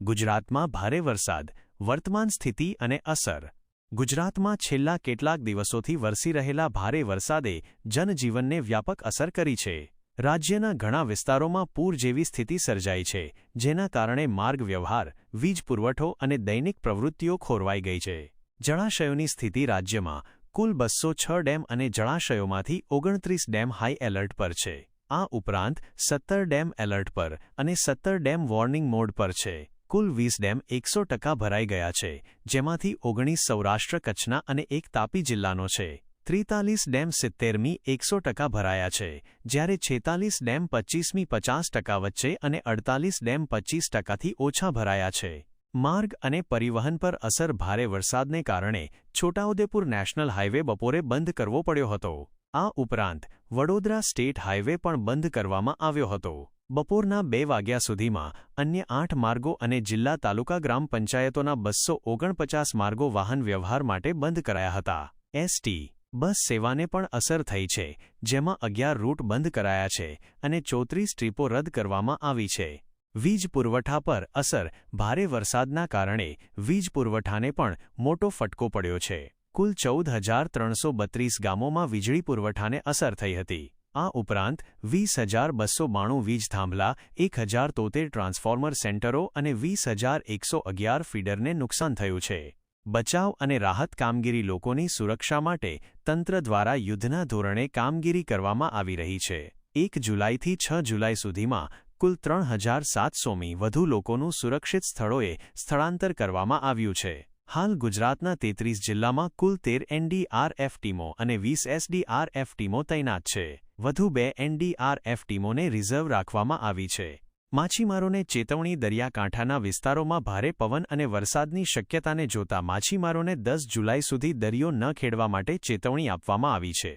ગુજરાતમાં ભારે વરસાદ, વર્તમાન સ્થિતિ અને અસર. ગુજરાતમાં છેલ્લા કેટલાક દિવસોથી વરસી રહેલા ભારે વરસાદે જનજીવનને વ્યાપક અસર કરી છે. રાજ્યના ઘણા વિસ્તારોમાં પૂર જેવી સ્થિતિ સર્જાઈ છે, જેના કારણે માર્ગ વ્યવહાર, વીજ પુરવઠો અને દૈનિક પ્રવૃત્તિઓ ખોરવાઈ ગઈ છે. જળાશયોની સ્થિતિ રાજ્યમાં કુલ બસો છ ડેમ અને જળાશયોમાંથી ઓગણત્રીસ ડેમ હાઈ એલર્ટ પર છે. આ ઉપરાંત સત્તર ડેમ એલર્ટ પર અને સત્તર ડેમ વોર્નિંગ મોડ પર છે. કુલ વીસ ડેમ એકસો ટકા ભરાઈ ગયા છે, જેમાંથી ઓગણીસ સૌરાષ્ટ્ર કચ્છના અને એક તાપી જિલ્લાનો છે. ત્રિતાલીસ ડેમ સિત્તેરમી એકસો ટકા ભરાયા છે, જ્યારે છેતાલીસ ડેમ પચ્ચીસમી પચાસ ટકા વચ્ચે અને અડતાલીસ ડેમ પચ્ચીસ ટકાથી ઓછા ભરાયા છે. માર્ગ અને પરિવહન પર અસર ભારે વરસાદને કારણે છોટાઉદેપુર નેશનલ હાઇવે બપોરે બંધ કરવો પડ્યો હતો. આ ઉપરાંત, વડોદરા સ્ટેટ હાઇવે પણ બંધ કરવામાં આવ્યો હતો. બપોરના બે વાગ્યા સુધીમાં અન્ય આઠ માર્ગો અને જિલ્લા તાલુકા ગ્રામ પંચાયતોના બસો ઓગણપચાસ માર્ગો વાહન વ્યવહાર માટે બંધ કરાયા હતા. એસટી બસ સેવાને પણ અસર થઈ છે, જેમાં અગિયાર રૂટ બંધ કરાયા છે અને ચોત્રીસ ટ્રીપો રદ કરવામાં આવી છે. વીજ પુરવઠા પર અસર, ભારે વરસાદના કારણે વીજ પુરવઠાને પણ મોટો ફટકો પડ્યો છે. કુલ ચૌદ હજાર ત્રણસો બત્રીસ ગામોમાં વીજળી પુરવઠાને અસર થઈ હતી. આ ઉપરાંત, વીસ હજાર બસો બાણું વીજ થાંભલા, એક હજાર તોતેર ટ્રાન્સફોર્મર સેન્ટરો અને વીસ હજાર એકસો અગિયાર ફીડરને નુકસાન થયું છે. બચાવ અને રાહત કામગીરી લોકોની સુરક્ષા માટે તંત્ર દ્વારા યુદ્ધના ધોરણે કામગીરી કરવામાં આવી રહી છે. એક જુલાઈથી છ જુલાઈ સુધીમાં, કુલ ત્રણ હજાર સાતસોમી વધુ લોકોનું સુરક્ષિત સ્થળોએ સ્થળાંતર કરવામાં આવ્યું છે. હાલ ગુજરાતના તેત્રીસ જિલ્લામાં કુલ તેર એનડીઆરએફ ટીમો અને વીસ એસડીઆરએફ ટીમો તૈનાત છે. વધુ બે એનડીઆરએફ ટીમોને રિઝર્વ રાખવામાં આવી છે. માછીમારોને ચેતવણી દરિયાકાંઠાના વિસ્તારોમાં ભારે પવન અને વરસાદની શક્યતાને જોતા માછીમારોને દસ જુલાઈ સુધી દરિયો ન ખેડવા માટે ચેતવણી આપવામાં આવી છે.